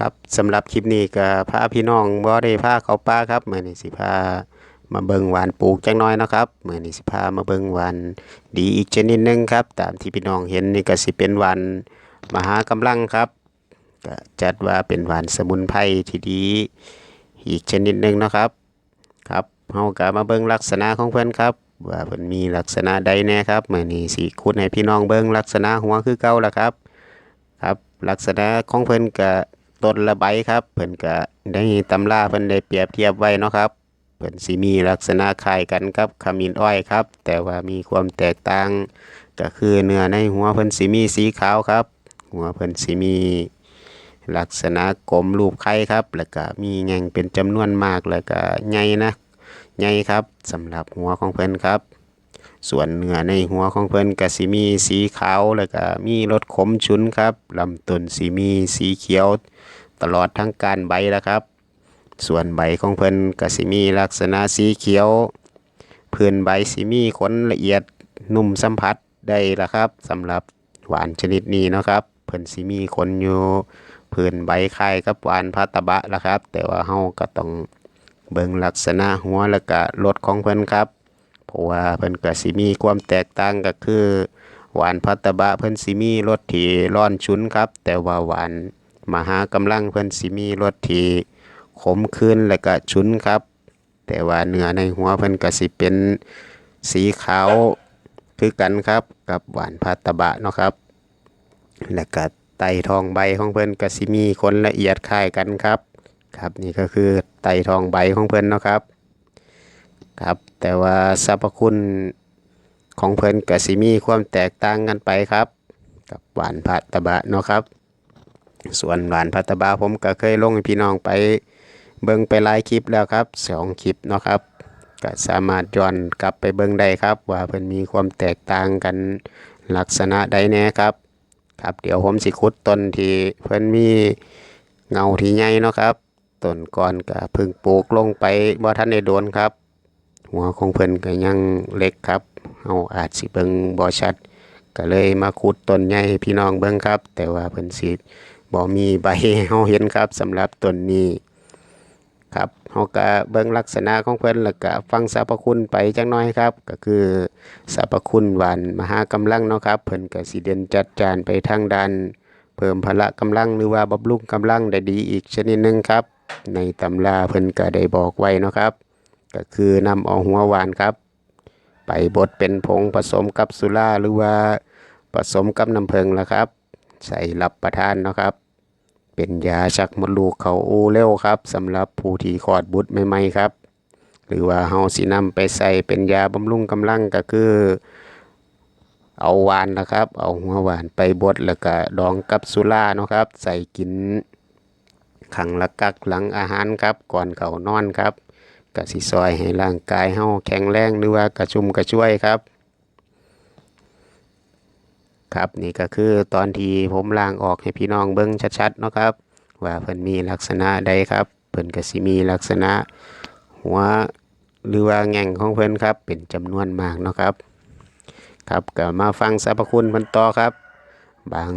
ครับสำหรับคลิปนี้ก็พาพี่น้องบ่ได้พาเขาป่าครับมื้อนี้สิพามาเบิงหวานปลูกจักหน่อยนะครับมื้อนี้สิพามาเบิงหวานดีอีกชนิดหนึงครับ ตามที่พี่น้องเห็นนี่ก็สิเป็นหวานมหากำลังครับก็จัดว่าเป็นหวานสมุนไพรที่ดีอีกชนิดหนึงนะครับครับเฮาก็มาเบิงลักษณะของเพิ่นครับ ว่าเพิ่นมีลักษณะใดแน่ครับมื้อนี้สิคุดให้พี่น้องเบิงลักษณะหัวคือเก่าละครับ ครับ ลักษณะของเพิ่นก็ ต้นละใบครับเพิ่นก็ได้ตำราเพิ่นได้เปรียบเทียบไว้เนาะครับเพิ่นสิมีลักษณะคล้ายกันกับขมิ้นอ้อยครับ แต่ว่ามีความแตกต่างก็คือเนื้อในหัวเพิ่นสิมีสีขาวครับ หัวเพิ่นสิมีลักษณะกลมรูปไข่ครับ แล้วก็มีแง่งเป็นจำนวนมากแล้วก็ใหญ่นะใหญ่ครับสำหรับหัวของเพิ่นครับ ส่วนเนื้อในหัวของเพิ่นก็สิมีสีขาวแล้วก็มีรสขมฉุนครับลำต้นสิมีสีเขียวตลอดทั้งการใบแล้วครับ ส่วนใบของเพิ่นก็สิมีลักษณะสีเขียวพื้นใบสิมีขนละเอียดนุ่มสัมผัสได้ละครับสำหรับหวานชนิดนี้นะครับเพิ่นสิมีขนอยู่พื้นใบคล้ายกับหวานพัตตะบะละครับ แต่ว่าเฮาก็ต้องเบิ่งลักษณะหัวแล้วก็รสของเพิ่นครับ เพราะว่าเพิ่นก็สิมีความแตกต่างก็คือ หวานพัตตะบะเพิ่นสิมีรสที่ร้อนฉุนครับ แต่ว่าหวานมหากำลังเพิ่นสิมีรสที่ขมขึ้นและก็ฉุนครับ แต่ว่าเนื้อในหัวเพิ่นก็สิเป็นสีขาวคือกันครับกับหวานพัตตะบะเนาะครับ และก็ไตทองใบของเพิ่นก็สิมีคนละเอียดคล้ายกันครับ ครับนี่ก็คือไตทองใบของเพิ่นเนาะครับ ครับ แต่ว่าสรรพคุณของเพิ่นก็สิมีความแตกต่างกันไปครับ กับหวานพัตตะบะเนาะครับ ส่วนหวานพัตตะบะผมก็เคยลงพี่น้องไปเบิ่งไปหลายคลิปแล้วครับสองคลิปเนาะครับก็สามารถย้อนกลับไปเบิ่งได้ครับ ว่าเพิ่นมีความแตกต่างกันลักษณะใดแน่ครับ ครับเดี๋ยวผมสิขุดต้นที่เพิ่นมีเงาที่ใหญ่เนาะครับต้นก่อนก็พิ่งปลูกลงไปบ่ทันได้โดนครับ หัวของเพิ่นก็ยังเล็กครับเฮาอาจสิเบิ่งบ่ชัด ก็เลยมาขุดต้นใหญ่ให้พี่น้องเบิ่งครับ แต่ว่าเพิ่นสิบ่มีใบเฮาเห็นครับสำหรับต้นนี้ครับเฮาก็เบิ่งลักษณะของเพิ่นแล้วก็ฟังสรรพคุณไปจักหน่อยครับ ก็คือสรรพคุณหวานมหากำลังเนาะครับเพิ่นก็สิเด่นจัดจานไปทางด้านเพิ่มพละกำลังหรือว่าบำรุงกำลังได้ดีอีกชนิดหนึงครับ ในตำราเพิ่นก็ได้บอกไว้เนาะครับ ก็คือนำเอาหัวหวานครับ ไปบดเป็นผงผสมกับสุราหรือว่าผสมกับน้ำผึ้งแล้วครับ ใส่รับประทานนะครับ เป็นยาชักมดลูกเขาอูเร็วครับสำหรับผู้ที่คลอดบุตรใหม่ๆครับ หรือว่าเฮาสินำไปใส่เป็นยาบำรุงกำลังก็คือ เอาหวานนะครับ เอาหัวหวานไปบดแล้วก็ดองกับสุราเนาะครับ ใส่กินขังละกักหลังอาหารครับ ก่อนเขานอนครับ ก็สิซอยให้ร่างกายเฮาแข็งแรงหรือว่ากระชุ่มกระชวยครับ ครับนี่ก็คือตอนที่ผมล้างออกให้พี่น้องเบิ่งชัดๆเนาะครับ ว่าเพิ่นมีลักษณะใดครับ เพิ่นก็สิมีลักษณะ หัวหรือว่าแง่งของเพิ่นครับ เป็นจำนวนมากเนาะครับ ครับก็มาฟังสรรพคุณเพิ่นต่อครับ บาง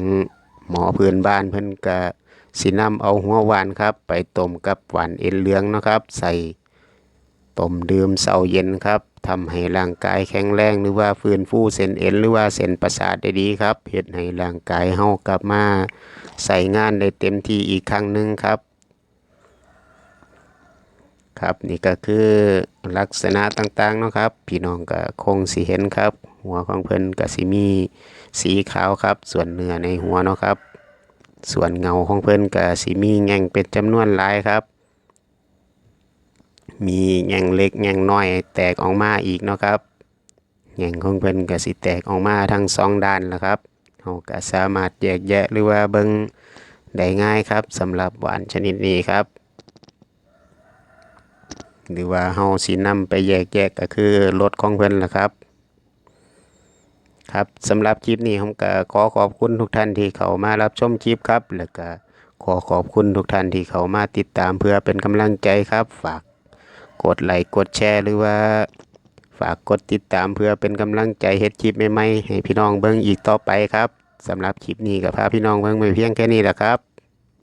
หมอพื้นบ้านเพิ่นก็สินำเอาหัวหวานครับ ไปต้มกับหวานเอ็นเหลืองเนาะครับ ใส่ ต้มดื่มเสาเย็นครับทำให้ร่างกายแข็งแรงหรือว่าฟื้นฟูเส้นเอ็นหรือว่าเส้นประสาทได้ดีครับเฮ็ดให้ร่างกายเฮากลับมาใส่งานได้เต็มที่อีกครั้งหนึ่งครับ ครับนี่ก็คือลักษณะต่างๆเนาะครับ พี่น้องก็คงสิเห็นครับ หัวของเพิ่นก็สิมีสีขาวครับ ส่วนเนื้อในหัวเนาะครับ ส่วนเงาของเพิ่นก็สิมีแง่งเป็นจำนวนหลายครับ มีแง่งเล็กแง่งน้อยแตกออกมาอีกเนาะครับแง่งของเพิ่นก็สิแตกออกมาทั้งสองด้านแหละครับเราก็สามารถแยกแยะหรือว่าเบิ่งได้ง่ายครับสำหรับหวานชนิดนี้ครับ หรือว่าเฮาสินำไปแยกแยะก็คือรสของเพิ่นละครับ ครับสำหรับคลิปนี้ผมก็ขอขอบคุณทุกท่านที่เข้ามารับชมคลิปครับ แล้วก็ขอขอบคุณทุกท่านที่เข้ามาติดตามเพื่อเป็นกำลังใจครับฝาก กดไลค์กดแชร์หรือว่าฝากกดติดตามเพื่อเป็นกำลังใจเฮ็ดคลิปใหม่ๆให้พี่น้องเบิ่งอีกต่อไปครับสำหรับคลิปนี้ก็พาพี่น้องเบิ่งไปเพียงแค่นี้แหละครับ